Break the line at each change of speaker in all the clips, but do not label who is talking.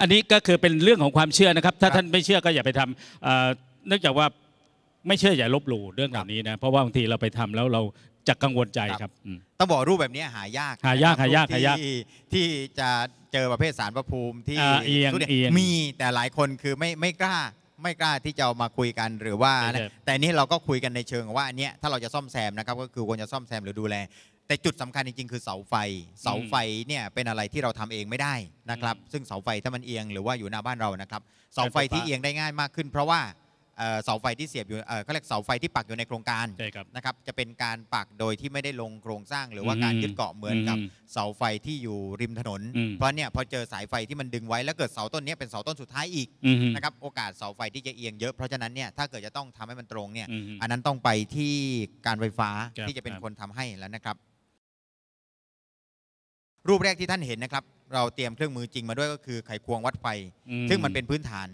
อันนี้ก็คือเป็นเรื่องของความเชื่อนะครับ ถ้า
ครับ
ท่านไม่เชื่อก็อย่าไปทำเอ่อเนื่องจากว่าไม่เชื่ออย่าลบหลู่เรื่องเหล่านี้นะเพราะว่าบางทีเราไปทำแล้วเราจะกังวลใจครับอืม
ต้องบอกรูปแบบนี้หายาก
หายาก
นะครับ
หายาก
รูปที่
หายาก
ที่จะเจอประเภทสารประภูมิที่
อ่าเอียง
ทุรีน
เอียง
มีแต่หลายคนคือไม่ไม่กล้าไม่กล้าที่จะเอามาคุยกันหรือว่า
ใช่
นะ
ครับ
แต่นี่เราก็คุยกันในเชิงว่าอันเนี้ยถ้าเราจะซ่อมแซมนะครับก็คือควรจะซ่อมแซมหรือดูแล แต่จุดสำคัญจริงๆ คือเสาไฟ เสาไฟเนี่ยเป็นอะไรที่เราทำเองไม่ได้นะครับ ซึ่งเสาไฟถ้ามันเอียงหรือว่าอยู่หน้าบ้านเรานะครับ เสาไฟที่เอียงได้ง่ายมากขึ้น เพราะว่าเอ่อเสาไฟที่เสียบอยู่เอ่อเขาเรียกเสาไฟที่ปักอยู่ในโครงการ
ใช่ครับ
นะครับ จะเป็นการปักโดยที่ไม่ได้ลงโครงสร้าง หรือว่า
อืม
การยึดเกาะเหมือนกับ
อืม
เสาไฟที่อยู่ริมถนน
อืม
เพราะเนี่ยพอเจอสายไฟที่มันดึงไว้แล้วเกิดเสาต้นเนี้ยเป็นเสาต้นสุดท้ายอีก
อืม
นะครับโอกาสเสาไฟที่จะเอียงเยอะเพราะฉะนั้นเนี่ยถ้าเกิดจะต้องทำให้มันตรงเนี่ย
อืม
อันนั้นต้องไปที่การไฟฟ้า
ครับ
ที่จะเป็น
ครับ
คนทำให้แล้วนะครับ รูปแรกที่ท่านเห็นนะครับ เราเตรียมเครื่องมือจริงมาด้วยก็คือไขควงวัดไฟ
อื
ซึ่งมันเป็นพื้นฐาน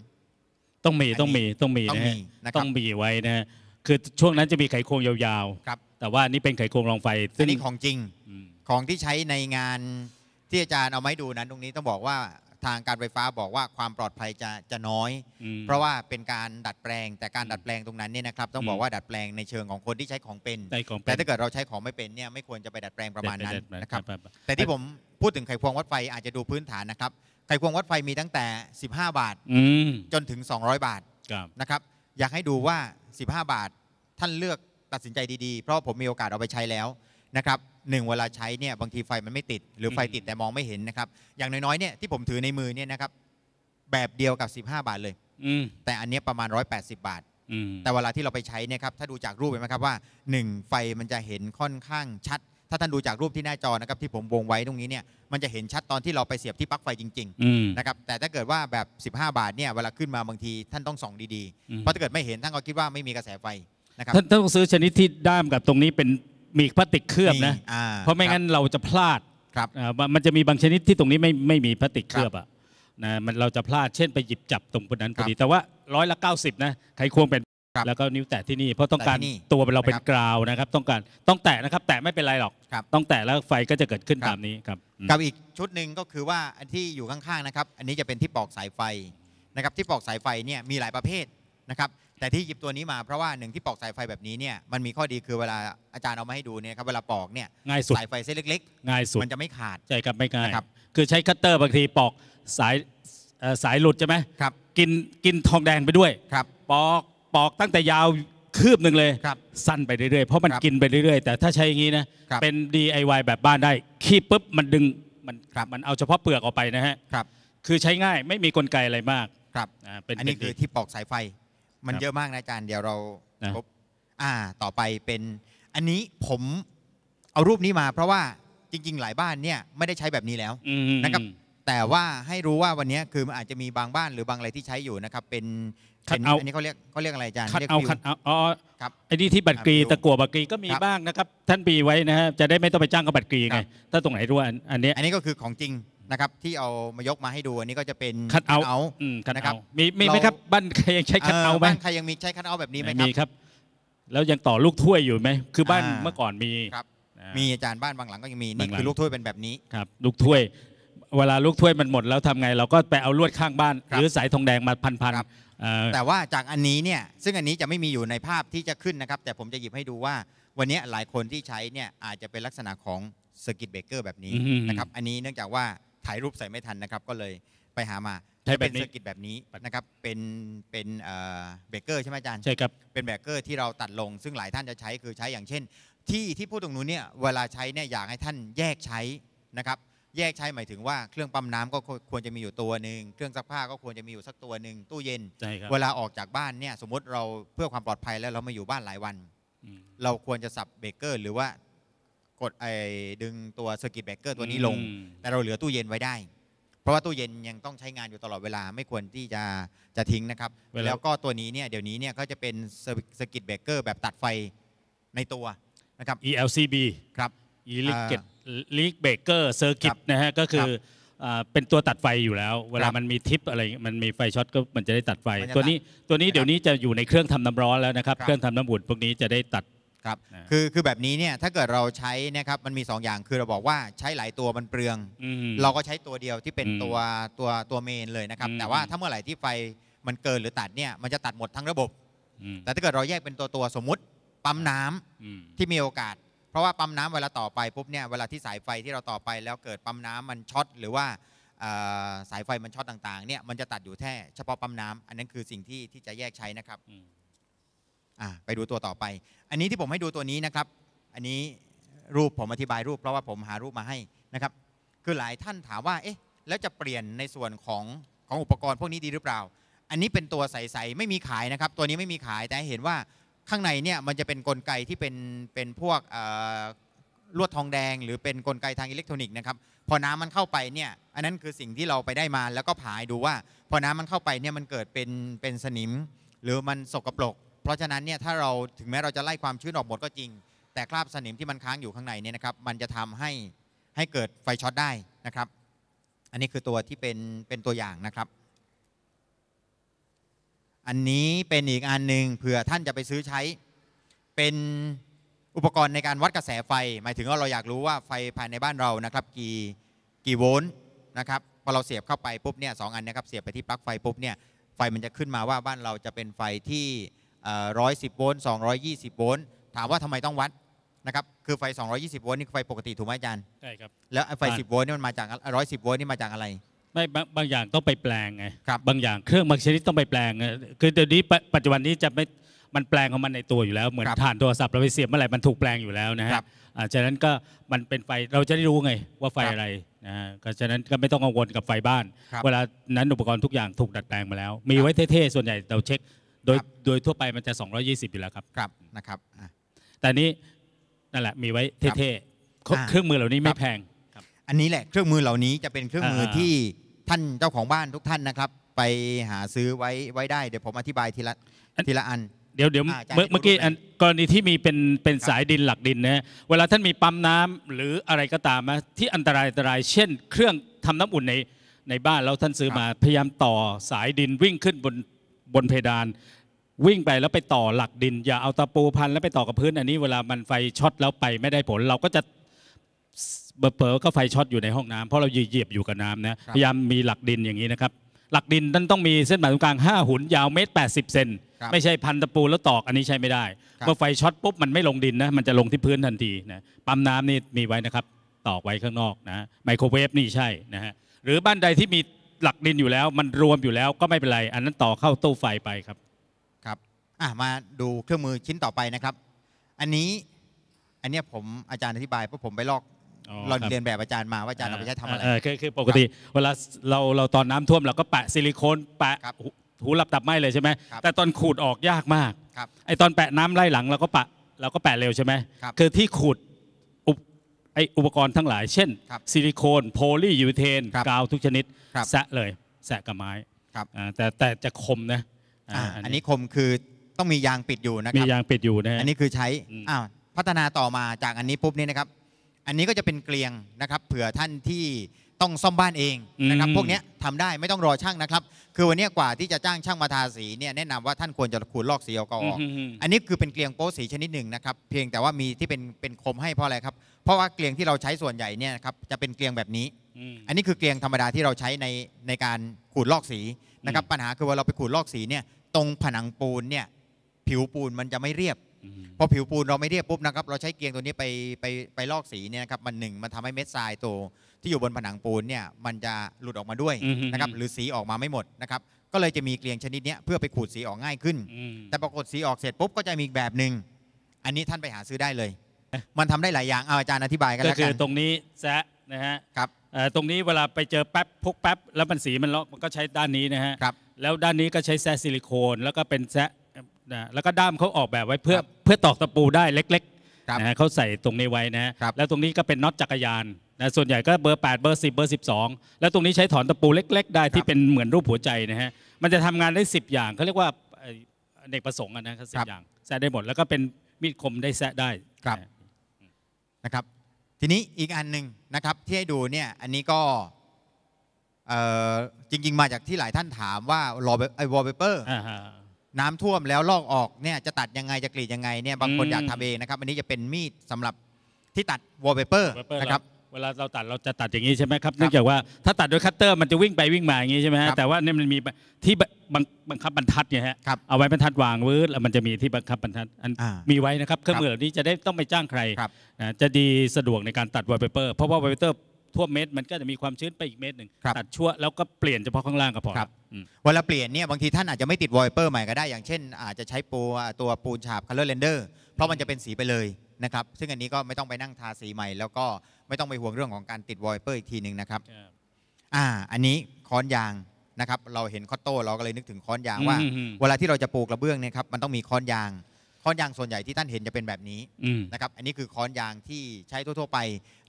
ต้องมี
อันนี้
ต้องมีต้องมี
ต้อง
นะ
มี
ฮะ
นะค
ต้
รั
อบงมีไว้นะฮะคือช่วงนั้นจะมีไขควงยาว
ครับ
ๆ แต่ว่าอันนี่เป็นไขควงรองไฟ
อันนี้ของจริง
อืม
ของที่ใช้ในงานที่อาจารย์เอามาให้ดูนั้นตรงนี้ต้องบอกว่า ทางการไฟฟ้าบอกว่าความปลอดภัยจะจะน้อย
อืม
เพราะว่าเป็นการดัดแปลง แต่การดัดแปลงตรงนั้นเนี่ยนะครับต้องบอ
อื
ก
ม
ว่าดัดแปลงในเชิงของคนที่ใช้ของเป็น
ได้ของ
แต่ถ้าเกิดเราใช้ของไม่เป็นเนี่ยไม่ควรจะไปดัดแปลงประมาณนั้น
เด็ดๆ
นะครับ
ครับ
แต่ที่ผมพูดถึงไขควงวัดไฟอาจจะดูพื้นฐานนะครับไขควงวัดไฟมีตั้งแต่ 15 บาท
อืม
จนถึง 200 บาท
ครับ
นะครับอยากให้ดูว่า 15 บาทท่านเลือกตัดสินใจดีๆ เพราะผมมีโอกาสเอาไปใช้แล้วนะครับ หนึ่งเวลาใช้เนี่ยบางทีไฟมันไม่ติด หรือไฟติดแต่มองไม่เห็นนะครับ อย่างน้อยๆเนี่ยที่ผมถือในมือเนี่ยนะครับแบบเดียวกับ 15 บาทเลย
อืม
แต่อันเนี้ยประมาณ 180 บาท
อืม
แต่เวลาที่เราไปใช้เนี่ยครับถ้าดูจากรูปเห็นไหมครับว่าหนึ่งไฟมันจะเห็นค่อนข้างชัด ถ้าท่านดูจากรูปที่หน้าจอนะครับที่ผมวงไว้ตรงนี้เนี่ยมันจะเห็นชัดตอนที่เราไปเสียบที่ปลั๊กไฟจริง
อืม
ๆ นะครับแต่ถ้าเกิดว่าแบบ 15 บาทเนี่ยเวลาขึ้นมาบางทีท่านต้องส่องดี
อืม
ๆ เพราะถ้าเกิดไม่เห็นท่านก็คิดว่าไม่มีกระแสไฟนะครับ
ท่านต้องซื้อชนิดที่ด้ามกับตรงนี้เป็น มีพลาสติกเคลือบนะ
อ่
เพราะไม่งั้นเราจะพลาด
ครับ
อ่ามันมันจะมีบางชนิดที่ตรงนี้ไม่ไม่มีพลาสติกเคลือบอะนะมันเราจะพลาดเช่นไปหยิบจับตรงนั้นพอดีแต่ว่าร้อยละ 90 นะไขควงเป็น
ครับ
แล้วก็นิ้วแตะที่นี่เพราะต้องการ
แตะที่นี่
ตัวเราเป็น
นะครับ
กราวนะครับ ต้องการต้องแตะนะครับ แตะไม่เป็นไรหรอก
ครับ
ต้องแตะแล้วไฟก็จะเกิดขึ้น
ครับ
ตามนี้ครับอืม
กับอีกชุดหนึ่งก็คือว่าอันที่อยู่ข้างๆนะครับ อันนี้จะเป็นที่ปอกสายไฟนะครับ ที่ปอกสายไฟเนี่ยมีหลายประเภทนะครับ แต่ที่หยิบตัวนี้มาเพราะว่าหนึ่งที่ปอกสายไฟแบบนี้เนี่ยมันมีข้อดีคือเวลาอาจารย์เอามาให้ดูเนี่ยครับเวลาปอกเนี่ย
ง่ายสุด
สายไฟเส้นเล็ก
ง่ายสุด
ๆมันจะไม่ขาด
ใช่ครับไม่ง่าย
นะครับ
คือใช้คัตเตอร์บางทีปอกสายเอ่อสายหลุดใช่ไหม
ครับ
กินกินทองแดงไปด้วย
ครับ
ปอกปอกตั้งแต่ยาวคืบหนึ่งเลย
ครับ
สั้นไปเรื่อยๆเพราะมัน
ครับ
กินไปเรื่อยๆ แต่ถ้าใช้อย่างนี้นะ
ครับ
เป็น DIY แบบบ้านได้คีบปุ๊บมันดึงมัน
ครับ
มันเอาเฉพาะเปลือกออกไปนะฮะ
ครับ
คือใช้ง่ายไม่มีกลไกอะไรมาก
ครับ
อ่าเป็น
อันนี้
เป็
คือ
ดี
ที่ปอกสายไฟ มัน
ครับ
เยอะมากนะอาจารย์เดี๋ยวเรา
นะ
พบอ่าต่อไปเป็นอันนี้ผมเอารูปนี้มาเพราะว่าจริง ๆ หลายบ้านเนี่ยไม่ได้ใช้แบบนี้แล้ว
อืม
นะครับแต่ว่าให้รู้ว่าวันนี้คือมันอาจจะมีบางบ้านหรือบางอะไรที่ใช้อยู่นะครับ เป็น
คัด
เป็น
เอา
อันนี้เขาเรียกเขาเรียกอะไรอาจารย์
คัด
รียก
เอา
ฟิว
คัดเอาอ๋อ
ครับ
ไอ้นี่ที่บัตรกรี
อ่าฟิว
ตะกั่วบัตรกรีก็มี
ครับ
บ้างนะครับ ท่านปีไว้นะฮะจะได้ไม่ต้องไปจ้างกับบัตรกรี
ค
ไง
รับ
ถ้าตรงไหนรั่วอันอันเนี้ย
อันนี้ก็คือของจริง นะครับที่เอามายกมาให้ดูอันนี้ก็จะเป็น
คัดเอา
เอา
อืมคัด
นะครั
เอา
บ
มีมีไหม
เรา
ครับ บ้านใครยังใช้คัดเอาไหม
บ้านใครยังมีใช้คัดเอาแบบนี้ไหมครับ
มีครับ แล้วยังต่อลูกถ้วยอยู่ไหมคือบ้าน
อ่า
เมื่อก่อนมี
ครับ
อ่า
มีอาจารย์บ้านบางหลังก็ยังมีนี่
บางหลัง
คือลูกถ้วยเป็นแบบนี้
ครับลูกถ้วย เวลาลูกถ้วยมันหมดแล้วทำไง เราก็ไปเอาลวดข้างบ้าน
ครับ
หรือสายทองแดงมาพัน
ครับ
ๆเอ่อ
แต่ว่าจากอันนี้เนี่ยซึ่งอันนี้จะไม่มีอยู่ในภาพที่จะขึ้นนะครับ แต่ผมจะหยิบให้ดูว่า วันนี้หลายคนที่ใช้เนี่ยอาจจะเป็นลักษณะของสกิ t เบเกอร์แบบนี้
อืม
นะครับอันนี้เนื่องจากว่า ถ่ายรูปใส่ไม่ทันนะครับ ก็เลยไปหามา
ใช้
จะ
แบ
เป็
บ
น
นี้
สกิ t แบบนี้นะครับ เป็นเป็นเบเกอร์ใช่ไหมอาจารย์
ใช่ครับ
เป็นเบเกอร์ที่เราตัดลง ซึ่งหลายท่านจะใช้คือใช้อย่างเช่น ที่ที่พูดตรงนู้นเนี่ยเวลาใช้เนี่ยอยากให้ท่านแยกใช้นะครับแยกใช้หมายถึงว่าเครื่องปั๊มน้ำก็ควรจะมีอยู่ตัวหนึ่งเครื่องซักผ้าก็ควรจะมีอยู่สักตัวหนึ่งตู้เย็น
ใช่ครับ
เวลาออกจากบ้านเนี่ยสมมติเราเพื่อความปลอดภัยแล้วเรามาอยู่บ้านหลายวัน
อืม
เราควรจะสับเบเกอร์ หรือว่า กดไอ้ดึงตัวสกิตเบเกอร์ตัวนี้ลง
อืม
แต่เราเหลือตู้เย็นไว้ได้ เพราะว่าตู้เย็นยังต้องใช้งานอยู่ตลอดเวลาไม่ควรที่จะจะทิ้งนะครับ
เวลา
แล้วก็ตัวนี้เนี่ยเดี๋ยวนี้เนี่ยก็จะเป็นสกิตเบเกอร์แบบตัดไฟในตัวนะครับ
ELCB
ครับ
e l i g e l e a k Baker Circuit นะฮะ ก็คืออ่าเป็นตัวตัดไฟอยู่แล้ว เวลา
ครับ
มันมีทิปอะไรมันมีไฟช็อตก็มันจะได้ตัดไฟ
มันจะ
ตัวนี้ตัวนี้
นะครับ
เดี๋ยวนี้จะอยู่ในเครื่องทำน้ำร้อนแล้วนะครับ
ครับ
เครื่องทำน้ำอุ่นพวกนี้จะได้ตัด
ครับ
นะ
คือคือแบบนี้เนี่ยถ้าเกิดเราใช้เนะครับมันมี 2 อย่างคือเราบอกว่าใช้หลายตัวมันเปลือง
อืม
เราก็ใช้ตัวเดียวที่เป็น
อืม
ตัวตัวตัวเมนเลยนะครับ
อืม
แต่ว่าถ้าเมื่อไหร่ที่ไฟมันเกินหรือตัดเนี่ยมันจะตัดหมดทั้งระบบ
อืม
แต่ถ้าเกิดเราแยกเป็นตัวตัวสมมุติปั๊มน้ำ
อืม
ที่มีโอกาส เพราะว่าปั๊มน้ำเวลาต่อไปปุ๊บเนี่ยเวลาที่สายไฟที่เราต่อไปแล้วเกิดปั๊มน้ำมันช็อตหรือว่าเอ่อสายไฟมันช็อตต่างๆเนี่ยมันจะตัดอยู่แค่เฉพาะปั๊มน้ำอันนั้นคือสิ่งที่ที่จะแยกใช้นะครับ
อืม
อะไปดูตัวต่อไป อันนี้ที่ผมให้ดูตัวนี้นะครับ อันนี้รูปผมอธิบายรูป เพราะว่าผมหารูปมาให้นะครับ คือหลายท่านถามว่าเอ๊ะแล้วจะเปลี่ยนในส่วนของของอุปกรณ์พวกนี้ดีหรือเปล่า อันนี้เป็นตัวใสๆไม่มีขายนะครับ ตัวนี้ไม่มีขายแต่เห็นว่าข้างในเนี่ยมันจะเป็นกลไกที่เป็นเป็นพวกลวดทองแดง หรือเป็นกลไกทางอิเล็กทรอนิกส์นะครับพอน้ำมันเข้าไปเนี่ยอันนั้นคือสิ่งที่เราไปได้มาแล้วก็ผายดูว่า พอน้ำมันเข้าไปเนี่ยมันเกิดเป็นเป็นสนิม หรือมันสกปรก เพราะฉะนั้นเนี่ยถ้าเราถึงแม้เราจะไล่ความชื้นออกหมดก็จริง แต่คราบสนิมที่มันค้างอยู่ข้างในเนี่ยนะครับมันจะทำให้ให้เกิดไฟช็อตได้นะครับ อันนี้คือตัวที่เป็นเป็นตัวอย่างนะครับ อันนี้เป็นอีกอันหนึ่งเผื่อท่านจะไปซื้อใช้ เป็นอุปกรณ์ในการวัดกระแสไฟ หมายถึงว่าเราอยากรู้ว่าไฟภายในบ้านเรานะครับ กี่กี่โวลต์นะครับพอเราเสียบเข้าไปปุ๊บเนี่ยสองอันเนะครับเสียบไปที่ปลั๊กไฟปุ๊บเนี่ยไฟมันจะขึ้นมาว่าบ้านเราจะเป็นไฟที่ ร้อยสิบโวลต์สองร้อยยี่สิบโวลต์ ถามว่าทำไมต้องวัดนะครับ คือไฟ 220 โวลต์นี่คือไฟปกติถูกไหมอาจารย์
ใช่ครับ
แล้วไฟ
อ่า
10 โวลต์นี่มันมาจากร้อยสิบโวลต์นี่มาจากอะไร
ไม่บางบางอย่างต้องไปแปลงไง
ครับ
บางอย่างเครื่องบางชนิดต้องไปแปลงไงคือเดี๋ยวนี้ปะปัจจุบันนี้จะไม่ มันแปลงของมันในตัวอยู่แล้ว เหมือน
ครับ
ฐานโทรศัพท์เราไปเสียบเมื่อไหร่มันถูกแปลงอยู่แล้วนะฮะ
ครับ
อ่าฉะนั้นก็มันเป็นไฟเราจะได้รู้ไงว่าไฟ
ครับ
อะไรนะฮะก็ฉะนั้นก็ไม่ต้องกังวลกับไฟบ้าน
ครับ
เวลานั้นอุปกรณ์ทุกอย่างถูกดัดแปลงมาแล้ว มีไว้เท่ๆส่วนใหญ่เราเช็ค โดย
ครับ
โดยทั่วไปมันจะ 220 อยู่แล้วครับ
ครับนะครับอะ
แต่นี้นั่นแหละมีไว้เท่ๆ
อ่า
เครื่องมือเหล่านี้
ค
ไม่
รับ
แพง
อันนี้แหละเครื่องมือเหล่านี้จะเป็นเครื่องมืออา ที่ท่านเจ้าของบ้านทุกท่านนะครับ ไปหาซื้อไว้ไว้ได้เดี๋ยวผมอธิบายทีละ
อัน
ทีละอัน
เดี๋ยวเดี๋ยว
อ่าอาจารย์
เมื่อ
ให้ดู
เมื่อกี้
รูปหน่อย
อันกรณีที่มีเป็นเป็น
ครับ
สายดินหลักดินนะฮะเวลาท่านมีปั๊มน้ำหรืออะไรก็ตามนะที่อันตรายอันตราย เช่น เครื่องทำน้ำอุ่นในในบ้านแล้วท่านซื้อมาพยายามต่อสายดินวิ่งขึ้นบนบนเพดาน วิ่งไปแล้วไปต่อหลักดิน อย่าเอาตะปูพันแล้วไปต่อกับพื้น อันนี้เวลามันไฟช็อตแล้วไปไม่ได้ผล เราก็จะเบอร์ก็ไฟช็อตอยู่ในห้องน้ำเพราะเราเหยียบอยู่กับน้ำนะครับพยายามมีหลักดินอย่างนี้นะครับ หลักดินนั้นต้องมีเส้นผ่านศูนย์กลาง 5 หุนยาวเมตร80เซน
ครับ
ไม่ใช่พันตะปูแล้วตอกอันนี้ใช้ไม่ได้
ครับ
เมื่อไฟช็อตปุ๊บมันไม่ลงดินนะมันจะลงที่พื้นทันทีนะปั๊มน้ำนี่มีไว้นะครับตอกไว้ข้างนอกนะไมโครเวฟนี่ใช่นะฮะหรือบ้านใดที่มีหลักดินอยู่แล้ว มันรวมอยู่แล้วก็ไม่เป็นไร อันนั้นต่อเข้าตู้ไฟไปครับ
ครับ อะมาดูเครื่องมือชิ้นต่อไปนะครับ อันนี้อันเนี้ยผมอาจารย์อธิบายเพราะผมไปลอก
อ๋อ
เรา
ครับ
เรียนแบบอาจารย์มาว่าอาจารย์เอาไปใช้ทำอะไร
เคือคือปกติเวลาเราเราตอนน้ำท่วมเราก็แปะซิลิโคนแปะ
ครับ
หูหูหลับตับไหมเลยใช่ไหม
ครับ
แต่ตอนขูดออกยากมาก
ครับ
ไอตอนแปะน้ำไล่หลังเราก็ปะเราก็แปะเร็วใช่ไหม
ครับ
คือที่ขูดอุปไออุปกรณ์ทั้งหลาย เช่น
ครับ
ซิลิโคนโพลียูเทน
ครับ
กาวทุกชนิด
ครับ
แสะเลยแสะกับไม้
ครับ
อ่าแต่แต่จะคมนะ
อ่าาอันนี้คมคือ ต้องมียางปิดอยู่นะค
มี
รับ
ยางปิดอยู่นะฮะ
อันนี้คือใช้
อืม
อ้าวพัฒนาต่อมาจากอันนี้ปุ๊บนี่นะครับ อันนี้ก็จะเป็นเกลียงนะครับ เผื่อท่านที่ต้องซ่อมบ้านเองนะครับ พวกเนี้ยทำได้ไม่ต้องรอช่างนะครับ คือวันเนี้ยกว่าที่จะจ้างช่างมาทาสีเนี่ยแนะนำว่าท่านควรจะขูดลอกสีเอาก็ออก
อืมอืม
อันนี้คือเป็นเกลียงโป๊สีชนิดหนึ่งนะครับ เพียงแต่ว่ามีที่เป็นเป็นคมให้เพราะอะไรครับ เพราะว่าเกลียงที่เราใช้ส่วนใหญ่เนี่ยนะครับจะเป็นเกลียงแบบนี้
อืม
อันนี้คือเกลียงธรรมดาที่เราใช้ในในการขูดลอกสีนะครับ
อืม
ปัญหาคือว่าเราไปขูดลอกสีเนี่ยตรงผนังปูนเนี่ย ผิวปูนมันจะไม่เรียบ
อืม
พอผิวปูนเราไม่เรียบปุ๊บนะครับเราใช้เกลียงตัวนี้ไปไปไปลอกสีเนี่ยนะครับมันหนึ่งมันทำให้เม็ดทรายตัวที่อยู่บนผนังปูนเนี่ยมันจะหลุดออกมาด้วย
อืม
นะครับหรือสีออกมาไม่หมดนะครับก็เลยจะมีเกลียงชนิดเนี้ยเพื่อไปขูดสีออกง่ายขึ้น
อืม
แต่ปรากฏสีออกเสร็จปุ๊บก็จะมีอีกแบบหนึ่งอันนี้ท่านไปหาซื้อได้เลย มันทำได้หลายอย่างเอาอาจารย์อธิบายกัน
ก็
แล้ว
คื
กั
อนตรงนี้แซะนะฮะ
ครับ
เอ่อตรงนี้เวลาไปเจอแป๊บพกแป๊บแล้วมันสีมันเลาะมันก็ใช้ด้านนี้นะฮะ
ครับ
แล้วด้านนี้ก็ใช้แซะซิลิโคนแล้วก็เป็นแซะ นะแล้วก็ด้ามเขาออกแบบไว้เพื่อ
ครับ
เพื่อตอกตะปูได้เล็ก
ครับ
ๆนะฮะเขาใส่ตรงนี้ไว้นะฮะ
ครับ
แล้วตรงนี้ก็เป็นน็อตจักรยานนะส่วนใหญ่ก็เบอร์ 8 เบอร์ 10 เบอร์ 12 แล้วตรงนี้ใช้ถอนตะปูเล็ก ๆ ได้ที่เป็นเหมือนรูปหัวใจนะฮะมันจะทำงานได้ 10 อย่างเขาเรียกว่าเอ่ออเนกประสงค์อะนะครับสิ
ครับ
อย่างแซะได้หมดแล้วก็เป็นมีดคมได้แซะได้
ครับ
นะ
นะครับ ทีนี้อีกอันหนึ่งนะครับที่ให้ดูเนี่ยอันนี้ก็เอ่อจริง ๆ มาจากที่หลายท่านถามว่า วอลไอวอลเปเปอร์
อ่าฮะ
น้ำท่วมแล้วลอกออกเนี่ยจะตัดยังไงจะกรีดยังไงเนี่ยบางคน
อืม
อยากทำเองนะครับ อันนี้จะเป็นมีดสำหรับที่ตัดวอลเปเปอร์
Wallpaper
นะครับ
เวลาเราตัดเราจะตัดอย่างนี้ใช่ไหมครับเนื่องจากว่าถ้าตัดด้วยคัตเตอร์มันจะวิ่งไปวิ่งมาอย่างนี้ใช่ไหมฮะ
ครับ
แต่ว่าเนี่ยมันมีที่บังบังคับบรรทัดเนี่ยฮะ
ครับ
เอาไว้บรรทัดวางวืดแล้วมันจะมีที่บังคับบรรทัดอัน
อ่า
มีไว้นะครับเครื่องมือเหล่านี้จะได้ต้องไปจ้างใคร
ครับ
นะจะดีสะดวกในการตัดวอลเปเปอร์เพราะว่าวอลเปเปอร์ ทั่วเม็ดมันก็จะมีความชื้นไปอีกเม็ดหนึ่ง
ครับ
ตัดชั่วแล้วก็เปลี่ยนเฉพาะข้างล่างก็พอ
ครับ
อืม
เวลาเปลี่ยนเนี่ยบางทีท่านอาจจะไม่ติดวอลเปเปอร์ใหม่ก็ได้ อย่างเช่น อาจจะใช้ปูตัวปูนฉาบ color render เพราะมันจะเป็นสีไปเลยนะครับ ซึ่งอันนี้ก็ไม่ต้องไปนั่งทาสีใหม่ แล้วก็ไม่ต้องไปห่วงเรื่องของการติดวอลเปเปอร์อีกทีหนึ่งนะครับ อ่า อันนี้ค้อนยางนะครับ เราเห็นคอตโต้เราก็เลยนึกถึงค้อนยางว่า
อืมอืม
เวลาที่เราจะปูกระเบื้องเนี่ยครับ มันต้องมีค้อนยาง ค้อนยางส่วนใหญ่ที่ท่านเห็นจะเป็นแบบนี้
อืม
นะครับอันนี้คือค้อนยางที่ใช้ทั่วๆไป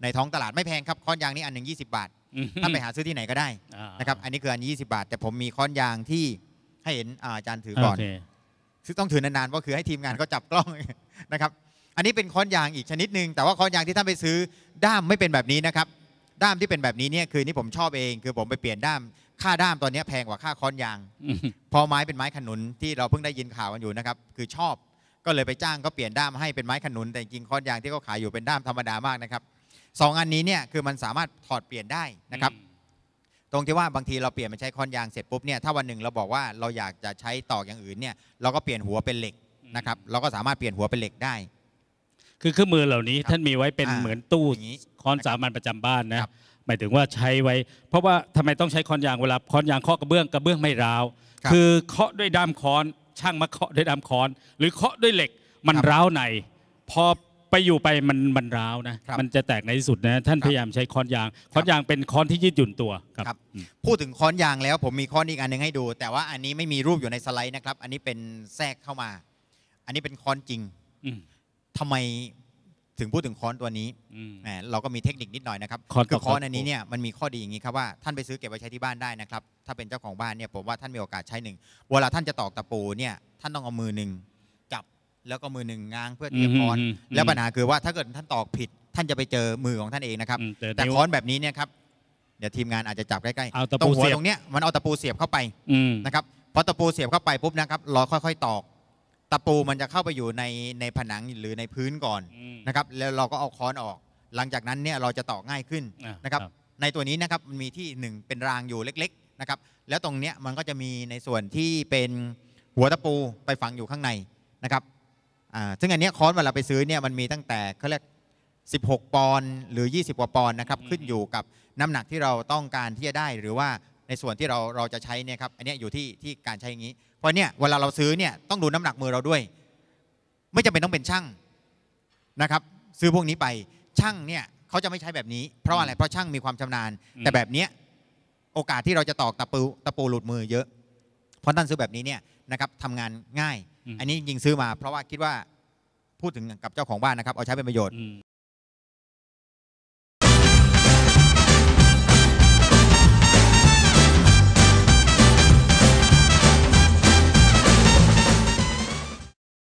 ในท้องตลาดไม่แพงครับค้อนยางนี่อันหนึ่ง20 บาท
อืม
ท่านไปหาซื้อที่ไหนก็ได้
อ่า
นะครับอันนี้คืออัน20 บาท แต่ผมมีค้อนยางที่ให้เห็นอาอาจารย์ถือก่อน
โเค
ซึ่งต้องถือนานๆเพราะคือให้ทีมงานเขาจับกล้อง นะครับ อันนี้เป็นค้อนยางอีกชนิดหนึ่งแต่ว่าค้อนยางที่ท่านไปซื้อด้ามไม่เป็นแบบนี้นะครับ ด้ามที่เป็นแบบนี้เนี่ยคือนี่ผมชอบเอง คือผมไปเปลี่ยนด้าม ค่าด้ามตอนนี้แพงกว่าค่าค้อนยาง
อืม
เพอไม้เป็นไม้ขนุนที่เราเพิ่งได้ยินข่าวกันอยู่นะครับ คือชอบ ก็เลยไปจ้างก็เปลี่ยนด้ามให้เป็นไม้ขนุน แต่จริงๆค้อนยางที่เขาขายอยู่เป็นด้ามธรรมดามากนะครับสองอันนี้เนี่ยคือมันสามารถถอดเปลี่ยนได้นะครับ ตรงที่ว่าบางทีเราเปลี่ยนมาใช้ค้อนยางเสร็จปุ๊บเนี่ยถ้าวันหนึ่งเราบอกว่าเราอยากจะใช้ตอกอย่างอื่นเนี่ยเราก็เปลี่ยนหัวเป็นเหล็กนะครับเราก็สามารถเปลี่ยนหัวเป็นเหล็กได้
คือเครื่องมือเหล่านี้
ครับ
ท่านมีไว้เป็น
อ่า
เหมือนตู้
อย่างนี้
ค้อนสามัญประจำบ้านนะครับหมายถึงว่าใช้ไว้ เพราะว่าทำไมต้องใช้ค้อนยางเวลาค้อนยางเคาะกระเบื้องกระเบื้องไม่ร้าว
ครับ
อเคาะด้วยด้ามค้อน ช่างมาเคาะด้วยด้ามค้อน หรือเคาะด้วยเหล็กมัน
ครับ
ร้าวในพอไปอยู่ไปมันมันร้าวนะครับมันจะแตกในที่สุดนะท่าน
ครับ
พยายามใช้ค้อนยางค้อนยางเป็นค้อนที่ยืดหยุ่นตัวครับ
ครับ
อืม
พูดถึงค้อนยางแล้วผมมีค้อนอีกอันหนึงให้ดู แต่ว่าอันนี้ไม่มีรูปอยู่ในสไลด์นะครับ อันนี้เป็นแทรกเข้ามา อันนี้เป็นค้อนจริง
อืม
ทำไม ถึงพูดถึงค้อนตัวนี้
อืม
แหมเราก็มีเทคนิคนิดหน่อยนะครับ
ค้อนต่อ
คือค้อน
ค้อน
อันนี้เนี่ยมันมีข้อดีอย่างนี้ครับว่าท่านไปซื้อเก็บไว้ใช้ที่บ้านได้นะครับถ้าเป็นเจ้าของบ้านเนี่ยผมว่าท่านมีโอกาสใช้หนึ่งเวลาท่านจะตอกตะปูเนี่ยท่านต้องเอามือหนึ่งจับแล้วก็มือหนึ่งง้างเพื่อเตรียมค้อน
ม
แล้วปัญหาคือว่าถ้าเกิดท่านตอกผิด ท่านจะไปเจอมือของท่านเองนะครับ
อืมแต่
แต่
นิ้ว
ค้อนแบบนี้เนี่ยครับเดี๋ยวทีมงานอาจจะจับใกล้
เอาตะ
ๆตร
ปู
งหัว
เสียบ
ตรงเนี้ยมันเอาตะปูเสียบเข้าไป
อืม
นะครับพอตะปูเสียบเข้าไปปุ๊บนะครับเราค่อย ๆ ตอก ตะปูมันจะเข้าไปอยู่ในในผนังหรือในพื้นก่อน
อืม
นะครับแล้วเราก็เอาค้อนออก หลังจากนั้นเนี่ยเราจะตอกง่ายขึ้น
อะ
นะครับ ในตัวนี้นะครับมันมีที่หนึ่งเป็นรางอยู่เล็กๆนะครับแล้วตรงเนี้ยมันก็จะมีในส่วนที่เป็นหัวตะปูไปฝังอยู่ข้างในนะครับอ่าซึ่งอันเนี้ยค้อนเวลาไปซื้อเนี่ยมันมีตั้งแต่เขาเรียก 16 ปอนด์หรือ 20 กว่าปอนด์นะครับ
อืม
ขึ้นอยู่กับน้ำหนักที่เราต้องการที่จะได้หรือว่า ในส่วนที่เราเราจะใช้เนี่ยครับอันเนี้ยอยู่ที่ที่การใช้อย่างนี้ เพราะเนี่ยเวลาเราซื้อเนี่ยต้องดูน้ำหนักมือเราด้วย ไม่จำเป็นต้องเป็นช่างนะครับ ซื้อพวกนี้ไปช่างเนี่ยเขาจะไม่ใช้แบบนี้ เพราะอะไรเพราะช่างมีความชำนาญ
อืม
แต่แบบเนี้ยโอกาสที่เราจะตอกตะปูตะปูหลุดมือเยอะเพราะท่านซื้อแบบนี้เนี่ยนะครับทำงานง่าย
อืม
อันนี้จริงๆซื้อมา เพราะว่าคิดว่าพูดถึงกับเจ้าของบ้านนะครับเอาใช้เป็นประโยชน์
อืม